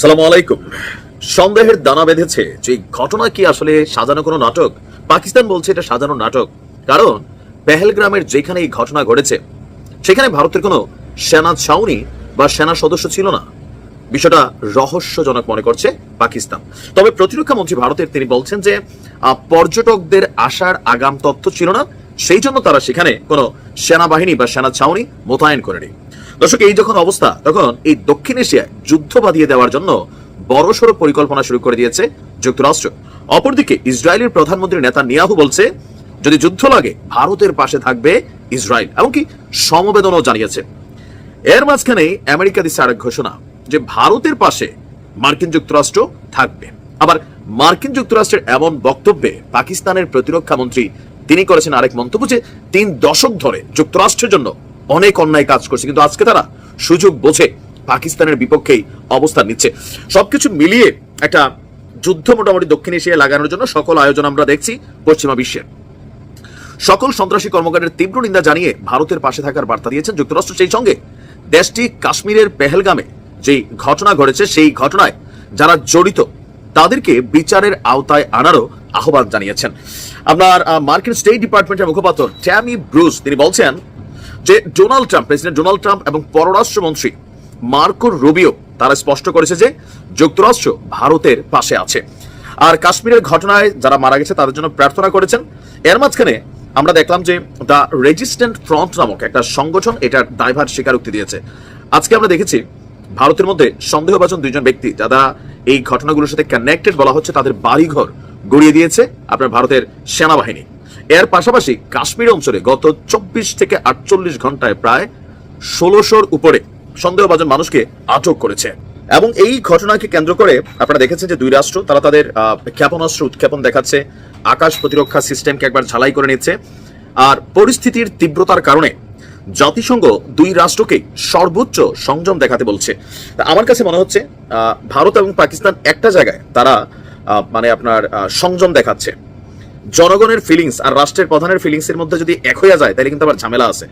সালামু আলাইকুম। সন্দেহের দানা বেঁধেছে। যে ঘটনা কি আসলে সাজানো কোনো নাটক? পাকিস্তান বলছে এটা সাজানো নাটক। কারণ পেহেলগ্রামের যেখানে এই ঘটনা ঘটেছে, সেখানে ভারতের কোনো সেনা ছাউনি বা সেনা সদস্য ছিল না। বিষয়টা রহস্যজনক মনে করছে পাকিস্তান। তবে প্রতিরক্ষা মন্ত্রী ভারতের তিনি বলছেন যে পর্যটকদের আসার আগাম তথ্য ছিল না। সেই জন্য তারা সেখানে কোনো সেনাবাহিনী বা সেনা ছাউনি মোতায়েন করেনি। দর্শক, এই যখন অবস্থা, তখন এই দক্ষিণ এশিয়ায় যুদ্ধ বাঁধিয়ে দেওয়ার জন্য বড়সড় পরিকল্পনা শুরু করে দিয়েছে যুক্তরাষ্ট্র। অপরদিকে, ইসরায়েলের প্রধানমন্ত্রী নেতা নিয়াহু বলছে, যদি যুদ্ধ লাগে, ভারতের পাশে থাকবে ইসরায়েল। এমনকি সমবেদনও জানিয়েছে। এর মাঝখানে আমেরিকা দিচ্ছে আরেক ঘোষণা যে ভারতের পাশে মার্কিন যুক্তরাষ্ট্র থাকবে। আবার মার্কিন যুক্তরাষ্ট্রের এমন বক্তব্যে পাকিস্তানের প্রতিরক্ষা মন্ত্রী তিনি করেছেন আরেক মন্তব্য যে তিন দশক ধরে যুক্তরাষ্ট্রের জন্য অনেক অন্যায় কাজ করছে, কিন্তু আজকে তারা সুযোগ বোঝে, পাকিস্তানের বিপক্ষেই অবস্থান নিচ্ছে। সবকিছু মিলিয়ে একটা যুদ্ধ মোটামুটি দক্ষিণ এশিয়ায় লাগানোর জন্য সকল আয়োজন আমরা দেখছি পশ্চিমা বিশ্বের সকল সন্ত্রাসী কর্মকাণ্ডের তীব্র নিন্দা জানিয়ে ভারতের পাশে থাকার বার্তা দিয়েছেন যুক্তরাষ্ট্র। সেই সঙ্গে দেশটি কাশ্মীরের পেহেলগামে যে ঘটনা ঘটেছে, সেই ঘটনায় যারা জড়িত, তাদেরকে বিচারের আওতায় আনারও আহ্বান জানিয়েছেন। আপনার মার্কিন স্টেট ডিপার্টমেন্টের মুখপাত্র ট্যামি ব্রুস, তিনি বলছেন যে Donald Trump, president Donald Trump এবং পররাষ্ট্রমন্ত্রী মার্কো রুবিও, তারা স্পষ্ট করেছে যে যুক্তরাষ্ট্র ভারতের পাশে আছে। আর কাশ্মীরের ঘটনায় যারা মারা গেছে, তাদের জন্য প্রার্থনা করেছেন। এর মাঝখানে আমরা দেখলাম যে দ্য রেজিস্ট্যান্ট ফ্রন্ট নামক একটা সংগঠন এটার দায়ভার স্বীকারোক্তি দিয়েছে। আজকে আমরা দেখেছি ভারতের মধ্যে সন্দেহভাজন দুইজন ব্যক্তি, যারা এই ঘটনাগুলোর সাথে কানেক্টেড বলা হচ্ছে, তাদের বাড়িঘর গড়িয়ে দিয়েছে আপনার ভারতের সেনাবাহিনী। এর পাশাপাশি কাশ্মীর অঞ্চলে গত চব্বিশ থেকে আটচল্লিশ ঘন্টায় প্রায় ষোলোশোর উপরে সন্দেহভাজন মানুষকে আটক করেছে। এবং এই ঘটনাকে কেন্দ্র করে আপনারা দেখেছেন যে দুই রাষ্ট্র, তারা তাদের ক্ষেপণাস্ত্র উৎক্ষেপণ দেখাচ্ছে, আকাশ প্রতিরক্ষা সিস্টেমকে একবার ঝালাই করে নিচ্ছে। আর পরিস্থিতির তীব্রতার কারণে জাতিসংঘ দুই রাষ্ট্রকে সর্বোচ্চ সংযম দেখাতে বলছে। তা আমার কাছে মনে হচ্ছে ভারত এবং পাকিস্তান একটা জায়গায় তারা মানে আপনার সংযম দেখাচ্ছে। জনগণের ফিলিংস আর রাষ্ট্রের প্রধানের ফিলিংস এর মধ্যে যদি এক হয়ে যায়, তাহলে কিন্তু আবার ঝামেলা আছে।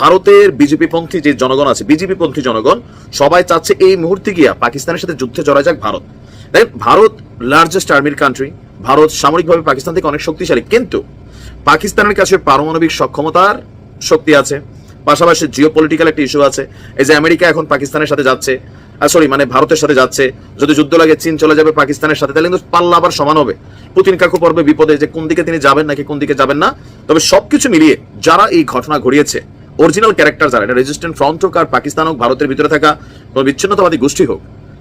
ভারতের বিজেপি পন্থী যে জনগণ আছে, বিজেপি পন্থী জনগণ, সবাই চাচ্ছে এই মুহূর্তে গিয়া পাকিস্তানের সাথে যুদ্ধে জড়া যাক ভারত। দেখেন ভারত লার্জেস্ট আর্মির কান্ট্রি ভারত সামরিকভাবে পাকিস্তান থেকে অনেক শক্তিশালী, কিন্তু পাকিস্তানের কাছে পারমাণবিক সক্ষমতার শক্তি আছে পাশাপাশি জিও পলিটিক্যাল একটা ইস্যু আছে। এই যে আমেরিকা এখন পাকিস্তানের সাথে যাচ্ছে সরি মানে ভারতের সাথে যাচ্ছে। যদি যুদ্ধ লাগে চীন চলে যাবে পাকিস্তানের সাথে, তাহলে কিন্তু পাল্লা আবার সমান হবে। পুতিন কাকু পড়বে বিপদে যে কোন দিকে তিনি যাবেন নাকি কোন দিকে যাবেন না, তবে সবকিছু মিলিয়ে যারা এই ঘটনা ঘটিয়েছে অরিজিনাল ক্যারেক্টার যারা, এটা রেজিস্ট্যান্ট ফ্রন্ট হোক আর পাকিস্তান হোক, ভারতের ভিতরে থাকা কোনো বিচ্ছিন্নতাবাদী গোষ্ঠী হোক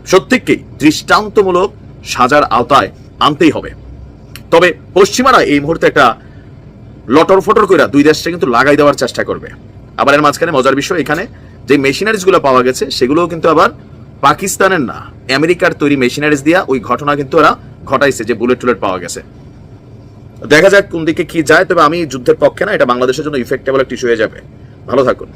প্রত্যেককেই দৃষ্টান্তমূলক সাজার আওতায় আনতেই হবে। তবে পশ্চিমারা এই মুহূর্তে একটা লটর ফটর করে দুই দেশটা কিন্তু লাগাই দেওয়ার চেষ্টা করবে। আবার এর মাঝখানে মজার বিষয় এখানে, যে মেশিনারিজগুলো পাওয়া গেছে, সেগুলোও কিন্তু আবার পাকিস্তানের না, আমেরিকার তৈরি মেশিনারিজ দিয়া ওই ঘটনা কিন্তু ওরা ঘটাইছে, যে বুলেট টুলেট পাওয়া গেছে। দেখা যাক কোন দিকে কি যায়, তবে আমি যুদ্ধের পক্ষে না, এটা বাংলাদেশের জন্য ইফেক্টেবল একটা ইস্যু হয়ে যাবে। ভালো থাকুন।